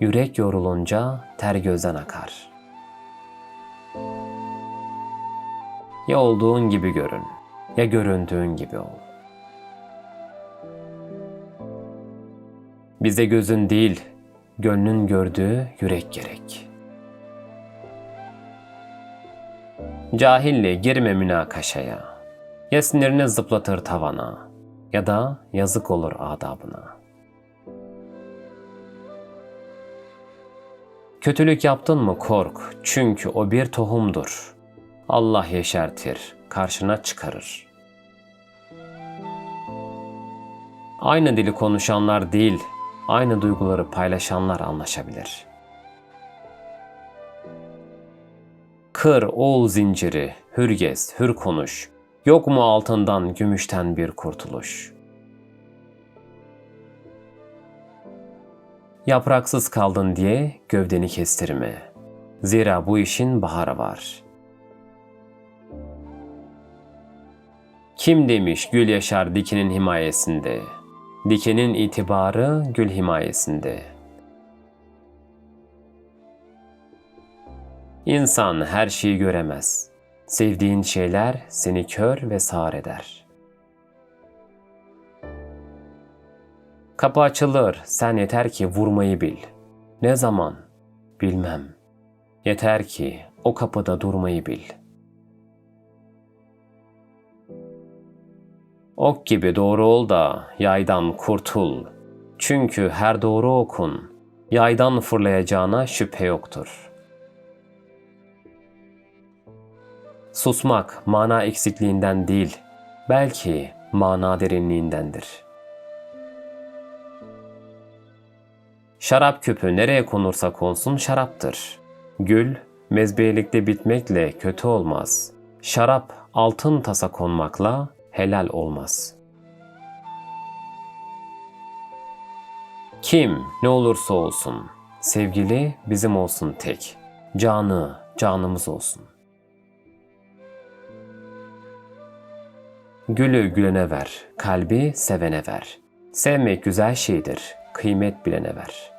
Yürek yorulunca ter gözden akar. Ya olduğun gibi görün, ya göründüğün gibi ol. Bize gözün değil, gönlün gördüğü yürek gerek. Cahille girme münakaşaya. Ya sinirini zıplatır tavana, ya da yazık olur adabına. Kötülük yaptın mı kork, çünkü o bir tohumdur. Allah yeşertir, karşına çıkarır. Aynı dili konuşanlar değil, aynı duyguları paylaşanlar anlaşabilir. Kır oğul zinciri, hür gez, hür konuş. Yok mu altından, gümüşten bir kurtuluş? Yapraksız kaldın diye gövdeni kestirme. Zira bu işin baharı var. Kim demiş gül yaşar dikinin himayesinde? Dikenin itibarı gül himayesinde. İnsan her şeyi göremez. Sevdiğin şeyler seni kör ve sağır eder. Kapı açılır, sen yeter ki vurmayı bil. Ne zaman? Bilmem. Yeter ki o kapıda durmayı bil. Ok gibi doğru ol da yaydan kurtul. Çünkü her doğru okun yaydan fırlayacağına şüphe yoktur. Susmak mana eksikliğinden değil, belki mana derinliğindendir.'' Şarap küpü nereye konursa konsun şaraptır. Gül, mezbeyelikte bitmekle kötü olmaz. Şarap, altın tasa konmakla helal olmaz. Kim ne olursa olsun, sevgili bizim olsun tek. Canı, canımız olsun. Gülü gülene ver, kalbi sevene ver. Sevmek güzel şeydir, kıymet bilene ver.''